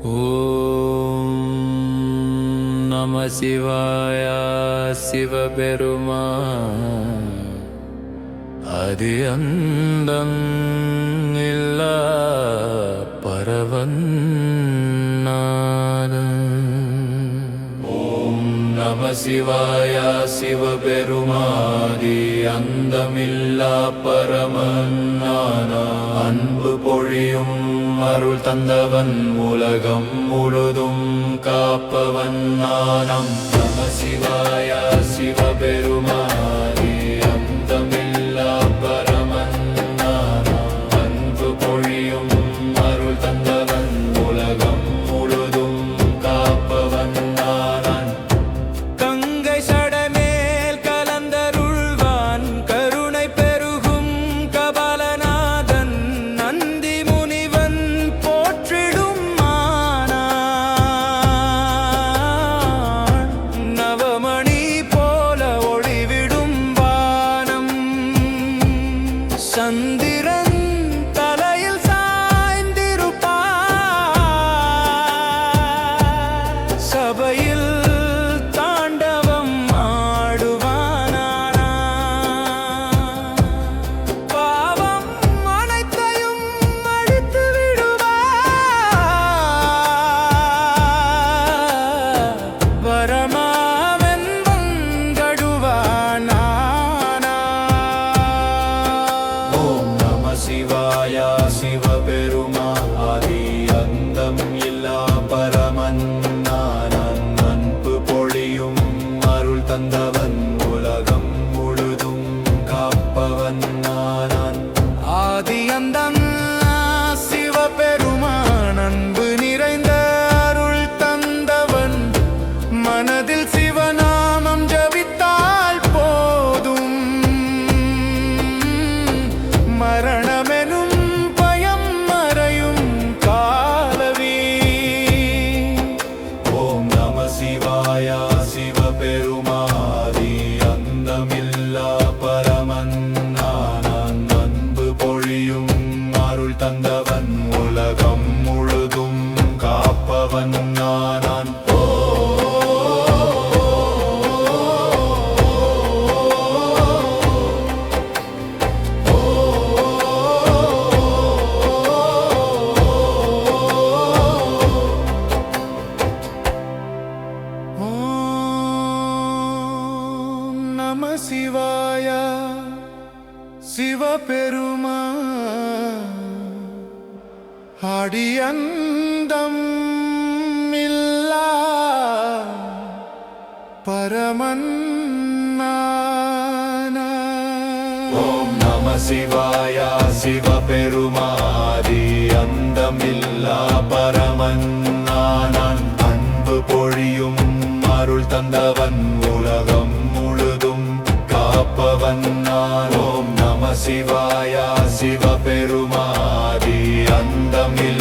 ஓம் நம சிவாய சிவபெருமா அது அந்தம் இல்ல சிவாய சிவபெருமாதி அந்தமில்லா பரமன்னான அன்பு பொழியும் அருள் தந்தவன் உலகம் முழுதும் காப்பவன் நானம் நம சிவாய சிவபெருமா சந்திரன் தந்தவன் உலகம் முழுதும் காப்பவன் நானான். ஆதி அந்தம் சிவபெருமான் அன்பு நிறைந்த அருள் தந்தவன். மனதில் சிவநாமம் ஜபித்தால் போதும். மரணமெனும் பயம் மறையும் காலவி. ஓம் நம சிவாய சிவபெருமாதி நானான் சிவாய சிவபெருமா அடியந்தம் பரமன் ஓம் நம சிவாயா சிவ பெருமாதி. அந்தமில்லா பரமன் நானான் அன்பு பொழியும் அருள் தந்தவன். உலகம் முழுதும் காப்பவன் நான் ஓம் நம சிவாய சிவபெருமாதி அந்தமில்லா பரமன்